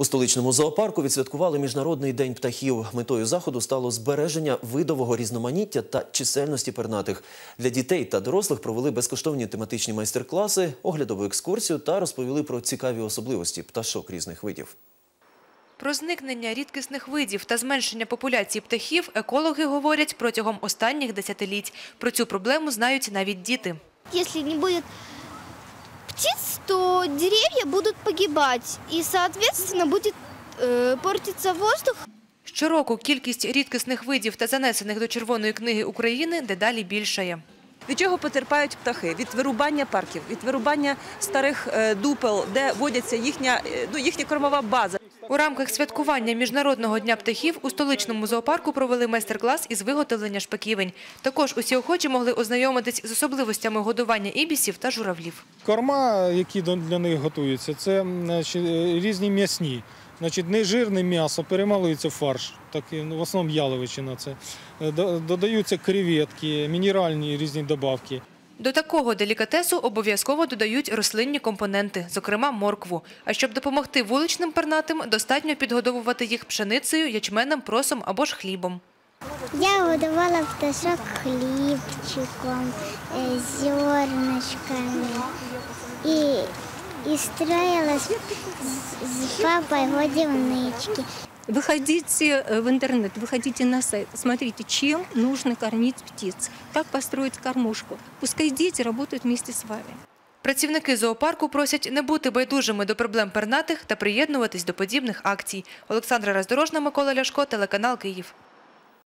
У столичному зоопарку відсвяткували Міжнародний день птахів. Метою заходу стало збереження видового різноманіття та чисельності пернатих. Для дітей та дорослих провели безкоштовні тематичні майстер-класи, оглядову екскурсію та розповіли про цікаві особливості пташок різних видів. Про зникнення рідкісних видів та зменшення популяції птахів екологи говорять протягом останніх десятиліть. Про цю проблему знають навіть діти. Если не будет птиц, то деревья будут погибать, и, соответственно, будет э, портиться воздух. Щороку кількість рідкісних видів та занесених до Червоної книги України дедалі більшає. Від чого потерпають птахи? Від вирубання парків, від вирубання старих е, дупел, де водяться їхня, е, ну, їхня кормова база. У рамках святкування Міжнародного дня птахів у столичному зоопарку провели майстер-клас із виготовлення шпаківень. Також усі охочі могли ознайомитись з особливостями годування ібісів та журавлів. Корма, які до- для них готуються, це е, різні м'ясні. Значить, нежирне м'ясо перемалується в фарш, так, і, ну, в основному яловичина. Це. Е, Додаються креветки, мінеральні різні добавки. До такого делікатесу обов'язково додають рослинні компоненти, зокрема моркву. А щоб допомогти вуличним пернатим, достатньо підгодовувати їх пшеницею, ячменем, просом або ж хлібом. Я годувала пташок хлібчиком, е, зернышками і, і строїла з, з, з папою годівнички. Выходите э, в интернет, выходите на сайт, смотрите, чем нужно кормить птиц, как построить кормушку. Пускай дети работают вместе с вами. Працівники зоопарку просять не бути байдужими до проблем пернатих та приєднуватись до подібних акцій. Олександра Роздорожна, Микола Ляшко, телеканал Київ.